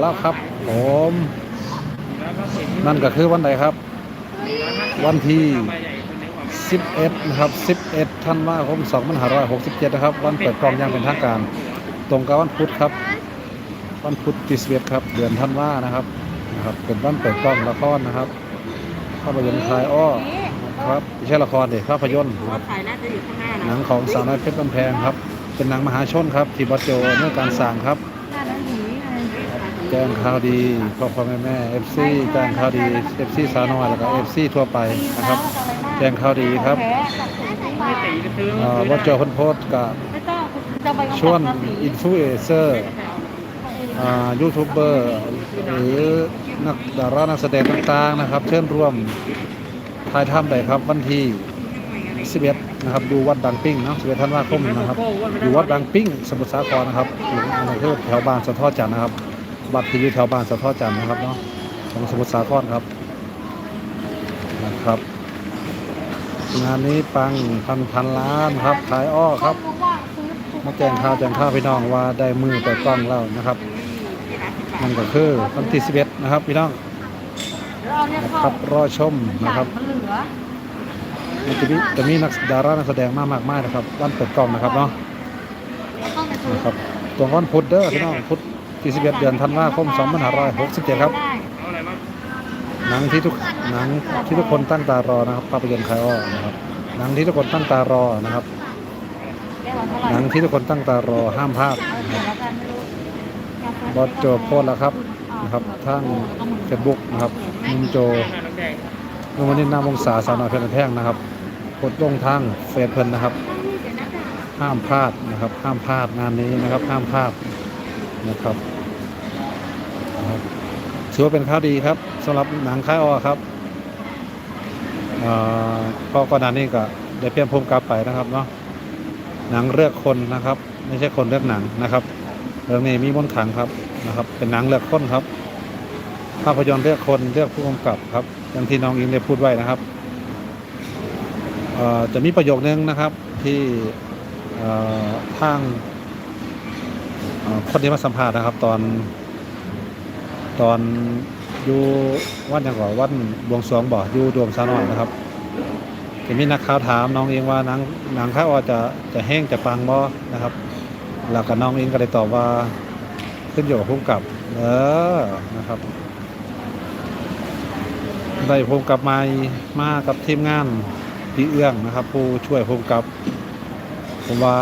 แล้วครับ ผม นั่นก็คือวันใดครับ วันที่ 11 นะครับ 11ธันวาคม2567 นะครับ วันเปิดกล้องอย่างเป็นทางการ ตรงกับวันพุธครับ วันพุธที่11ครับ เดือนธันวานะครับนะครับ เป็นวันเปิดกล้องละครนะครับภาพยนตร์คลายอ้อครับไม่ใช่ละครเด็กภาพยนตร์ครับหนังของสาวน้อยเพชรกำแพงครับ เป็นหนังมหาชนครับที่บอสโจเมื่อการสั่งครับ หน้านั้นหนีไง แจ้งข่าวดีพ่อพ่อแม่แม่เอฟซีแจ้งข่าวดีเอฟซีสาวน้อยแล้วก็เอฟซีทั่วไปนะครับ แจ้งข่าวดีครับไม่ตีไปซื้อเอ่อบอสโจเพิ่นโพสต์กับไม่ต้องจะไปชวนอินฟลูเอนเซอร์อ่ายูทูบเบอร์หรือนักดารานักแสดงต่างๆนะครับ เชิญร่วมถ่ายทำได้ครับวันที่11นะครับดูวัดบางปิ้งเนาะ11ธันวาคมนะครับอยู่วัดบางปิ้งสมุทรสาครนะครับอยู่ในเทศแถวบ้านสะท้อจันทร์นะครับ บัดที่อยู่แถวบ้านสะท้อจันนะครับเนาะของสมุทรสาครครับนะครับ งานนี้ปังพันพันล้านครับขายอ้อครับ มาแจงข้าวแจงข้าวพี่น้องว่าได้มือแต่กล้องแล้วนะครับมันก็คือวันที่11นะครับพี่น้องนะครับรอชมนะครับมันจะมีจะมีนักดารานักแสดงมากมากมายนะครับวันเปิดกล้องนะครับเนาะนะครับตัวก้อนพุดเด้อพี่น้องพุด 41 เดือนธันวาคม 2567 ครับ หนังที่ทุกหนังที่ทุกคนตั้งตารอนะครับภาพยนตร์คายอ้อนะครับ หนังที่ทุกคนตั้งตารอนะครับ หนังที่ทุกคนตั้งตารอห้ามพลาดบอสโจโพสแล้วครับนะครับทางเฟซบุ๊กนะครับมินโจนุ่มนินนามวงศาสาวนอยเพลนแท่งนะครับกดลงทางเฟซเพลินนะครับ ห้ามพลาดนะครับ ห้ามพลาดงานนี้นะครับ ห้ามพลาดนะครับ ครับถือว่าเป็นข่าวดีครับสำหรับหนังค่ายออครับเอ่อก็ก่อนหน้านี้ก็ได้เปลี่ยนภูมิกับไปนะครับเนาะหนังเลือกคนนะครับ ไม่ใช่คนเลือกหนังนะครับเรื่องนี้มีมนขังครับนะครับ เป็นหนังเลือกคนครับ ภาพยนตร์เลือกคนเลือกผู้กำกับครับอย่างที่น้องอิงได้พูดไว้นะครับจะมีประโยคนึงนะครับที่ทางคนที่มาสัมภาษณ์นะครับ ตอน ตอนอยู่วันอย่างก่อนวันบวงสรวงบ่ออยู่ดวงสาวนอยนะครับจะมีนักข่าวถามน้องเองว่านังนังข้าวอจะจะแห้งจะปังบ่นะครับแล้วก็น้องเองก็เลยตอบว่าขึ้นอยู่กับภูมิกับเออนะครับได้ภูมิกับมามากับทีมงานพี่เอื้องนะครับ ผู้ช่วยภูมิกับ ผมว่า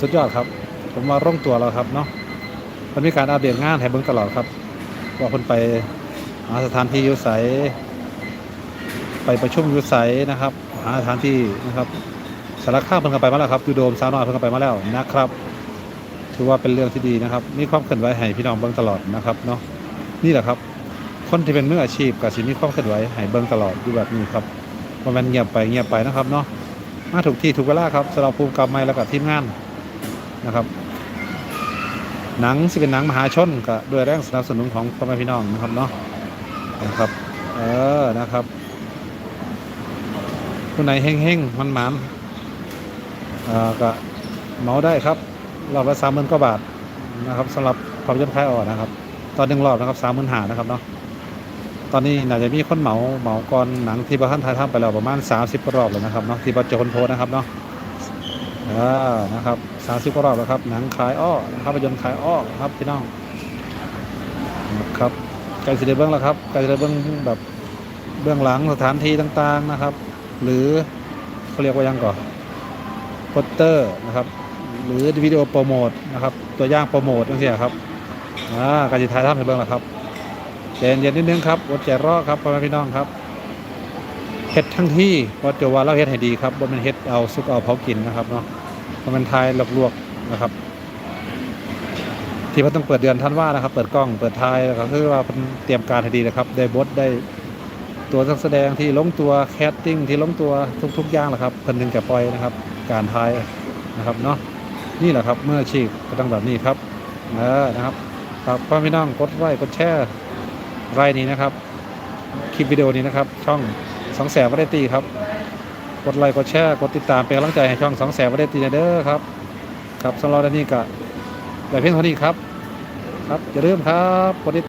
สุดยอดครับ ผมว่าร่องตัวแล้วครับเนาะมันมีการอัปเดตงานให้เบิ่งตลอดครับ ว่าคนไปหาสถานที่อยุใสไปประชุมอยุใสนะครับ หาสถานที่นะครับสารคามเพิ่งก็ไปมาแล้วครับยูโดมสาวน้อยเพิ่งก็ไปมาแล้วนะครับ ถือว่าเป็นเรื่องที่ดีนะครับ มีความเคลื่อนไหวให้พี่น้องเบิ่งตลอดนะครับเนาะนี่แหละครับคนที่เป็นมืออาชีพก็สิมีความเคลื่อนไหวให้เบิ่งตลอดอยู่แบบนี้ครับว่ามันเงียบไปเงียบไปนะครับเนาะมาถูกที่ถูกเวลาครับสำหรับภูมิกับใหม่แล้วก็ทีมงานนะครับ หนังสิเป็นหนังมหาชนก็ด้วยแรงสนับสนุนของพ่อแม่พี่น้องนะครับเนาะนะครับเออนะครับผู้ไหนเฮงเฮงมันหมานๆอ่าก็เมาได้ครับรอบละสามหมื่นกว่าบาทนะครับสำหรับภาพยนตร์คายออกนะครับ ตอนหนึ่งรอบนะครับสามหมื่นหานะครับเนาะตอนนี้น่าจะมีคนเหมาเหมาก่อนหนังที่บ้านไทยทำไปแล้วประมาณ 30กว่ารอบแล้วนะครับเนาะที่บัจโจคนโพสนะครับเนาะ อ่านะครับ30กว่ารอบแล้วครับ หนังขายอ้อภาพยนตร์ขายอ้อครับพี่น้องนะครับใกล้สิได้เบื้องแล้วครับใกล้สิได้เบื้องแบบเบื้องหลังสถานที่ต่างๆนะครับ หรือเขาเรียกว่ายังก่อนโปสเตอร์นะครับ หรือวิดีโอโปรโมทนะครับ ตัวย่างโปรโมทนั่นสิครับอ่าการจะถ่ายทำให้เบื้องแล้วครับใจเย็นนิดนึงครับอดใจรอครับพ่อแม่พี่น้องครับ เฮ็ดทั้งที่วัดเจาว่าเราเฮ็ดให้ดีครับว่ามันเฮ็ดเอาสุกเอาเผากินนะครับเนาะเพราะมันทายลวกๆนะครับ ที่เพิ่นต้องเปิดเดือนท่านว่านะครับ เปิดกล้องเปิดทายก็คือว่าเพิ่นเตรียมการให้ดีนะครับ ได้บทได้ตัวนักแสดงที่ลงตัวแคสติ้งที่ลงตัวทุกๆอย่างแหละครับเพิ่นถึงจะปล่อยนะครับ การทายนะครับเนาะนี่แหละครับเมื่อชีพก็ต้องแบบนี้ครับเออนะครับฝากพ่อแม่พี่น้องกดไลค์กดแชร์รายนี้นะครับคลิปวิดีโอนี้นะครับ ช่อง สองแสนวัดตีครับ กดไลค์กดแชร์กดติดตามเป็นกำลังใจให้ช่องสองแสนวัดตีเด้อครับครับสำหรับวันนี้ก็แบบเพียงเท่านี้ครับ ครับอย่าลืมครับกดติด